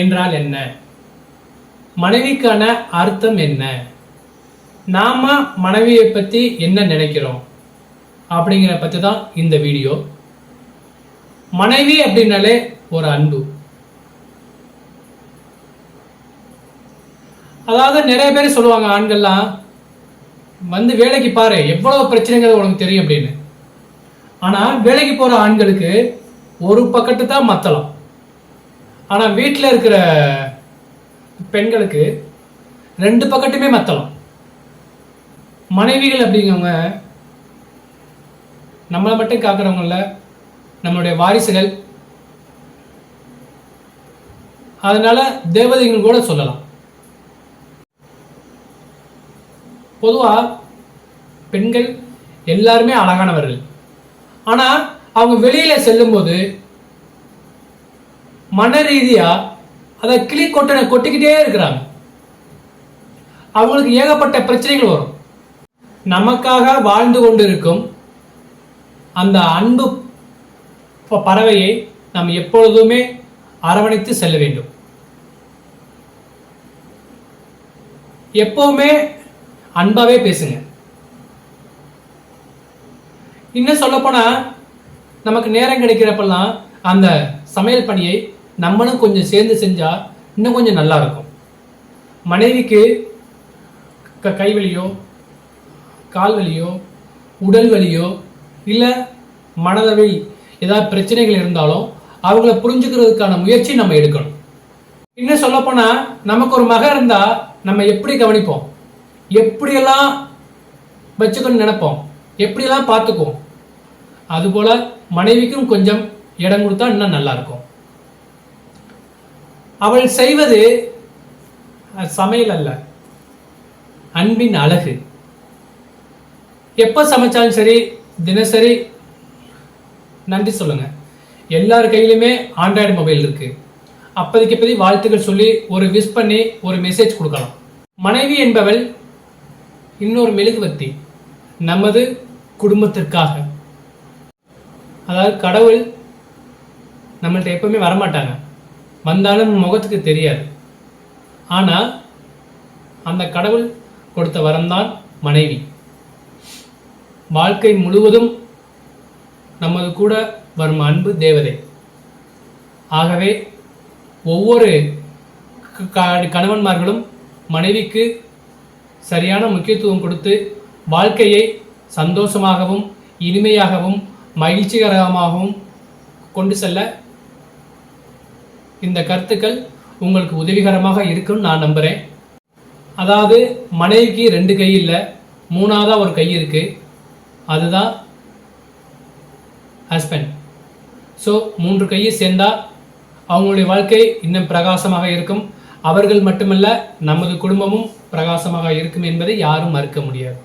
என்றால் என்ன? மனைவிக்கான அர்த்தம் என்ன? நாம மனைவியை பத்தி என்ன நினைக்கிறோம்? அப்படிங்கிற பத்தி தான் இந்த வீடியோ. மனைவி அப்படின்னாலே ஒரு அன்பு. அதாவது நிறைய பேர் சொல்லுவாங்க ஆண்கள்லாம் வந்து வேலைக்கு பாரு எவ்வளவு பிரச்சனைகள் உனக்கு தெரியும் அப்படின்னு. ஆனா வேலைக்கு போற ஆண்களுக்கு ஒரு பக்கத்து தான் மத்தலாம் ஆனால் வீட்டில் இருக்கிற பெண்களுக்கு ரெண்டு பக்கத்துமே மத்தலாம் மனைவிகள் அப்படிங்கிறவங்க நம்மளை மட்டும் காக்குறவங்கள நம்மளுடைய வாரிசுகள். அதனால தேவதைகள் கூட சொல்லலாம். பொதுவாக பெண்கள் எல்லாருமே அழகானவர்கள். ஆனால் அவங்க வெளியில் செல்லும்போது மன ரீதியா அதை கிளி கொட்டனை கொட்டிக்கிட்டே இருக்கிறாங்க. அவங்களுக்கு ஏகப்பட்ட பிரச்சனைகள் வரும். நமக்காக வாழ்ந்து கொண்டிருக்கும் அந்த அன்பு ப- பறவையை நாம் எப்பொழுதுமே அரவணைத்து செல்ல வேண்டும். எப்பவுமே அன்பாவே பேசுங்க. இன்னும் சொல்லப்போனால் நமக்கு நேரம் கிடைக்கிறப்பெல்லாம் அந்த சமையல் பணியை நம்மளும் கொஞ்சம் சேர்ந்து செஞ்சால் இன்னும் கொஞ்சம் நல்லா இருக்கும். மனைவிக்கு க கைவலியோ கால் வலியோ உடல் வலியோ இல்லை மனதளவில் ஏதாவது பிரச்சனைகள் இருந்தாலும் அவங்கள புரிஞ்சுக்கிறதுக்கான முயற்சி நம்ம எடுக்கணும். இன்னும் சொல்லப்போனால் நமக்கு ஒரு மகன் இருந்தால் நம்ம எப்படி கவனிப்போம்? எப்படியெல்லாம் வச்சுக்கணும்னு நினைப்போம்? எப்படியெல்லாம் பார்த்துக்குவோம்? அதுபோல் மனைவிக்கும் கொஞ்சம் இடம் கொடுத்தா இன்னும் நல்லாயிருக்கும் அவள் செய்வது சமையல் அல்ல. அன்பின் அழகு. எப்போ சமைச்சாலும் சரி தினசரி நன்றி சொல்லுங்க. எல்லார் கையிலுமே ஆண்ட்ராய்டு மொபைல் இருக்கு. அப்போதைக்கு பதி வாழ்த்துக்கள் சொல்லி ஒரு விஷ் பண்ணி ஒரு மெசேஜ் கொடுக்கலாம். மனைவி என்பவள் இன்னொரு மெழுகுவர்த்தி. நமது குடும்பத்திற்காக. அதாவது கடவுள் நம்மள்கிட்ட எப்பவுமே வரமாட்டாங்க. வந்தாலும் முகத்துக்கு தெரியாது. ஆனால் அந்த கடவுள் கொடுத்த வரம்தான் மனைவி. வாழ்க்கை முழுவதும் நமது கூட வரும் அன்பு தேவதை. ஆகவே ஒவ்வொரு க- கணவன்மார்களும் மனைவிக்கு சரியான முக்கியத்துவம் கொடுத்து வாழ்க்கையை சந்தோஷமாகவும் இனிமையாகவும் மகிழ்ச்சிகரமாகவும் கொண்டு செல்ல இந்த கருத்துக்கள் உங்களுக்கு உதவிகரமாக இருக்கும்னு நான் நம்புகிறேன் அதாவது மனைவிக்கு ரெண்டு கை இல்லை மூணாவதாக ஒரு கை இருக்குது அதுதான் ஹஸ்பண்ட் ஸோ மூன்று கையை சேர்ந்தால் அவங்களுடைய வாழ்க்கை இன்னும் பிரகாசமாக இருக்கும். அவர்கள் மட்டுமல்ல நமது குடும்பமும் பிரகாசமாக இருக்கும் என்பதை யாரும் மறுக்க முடியாது.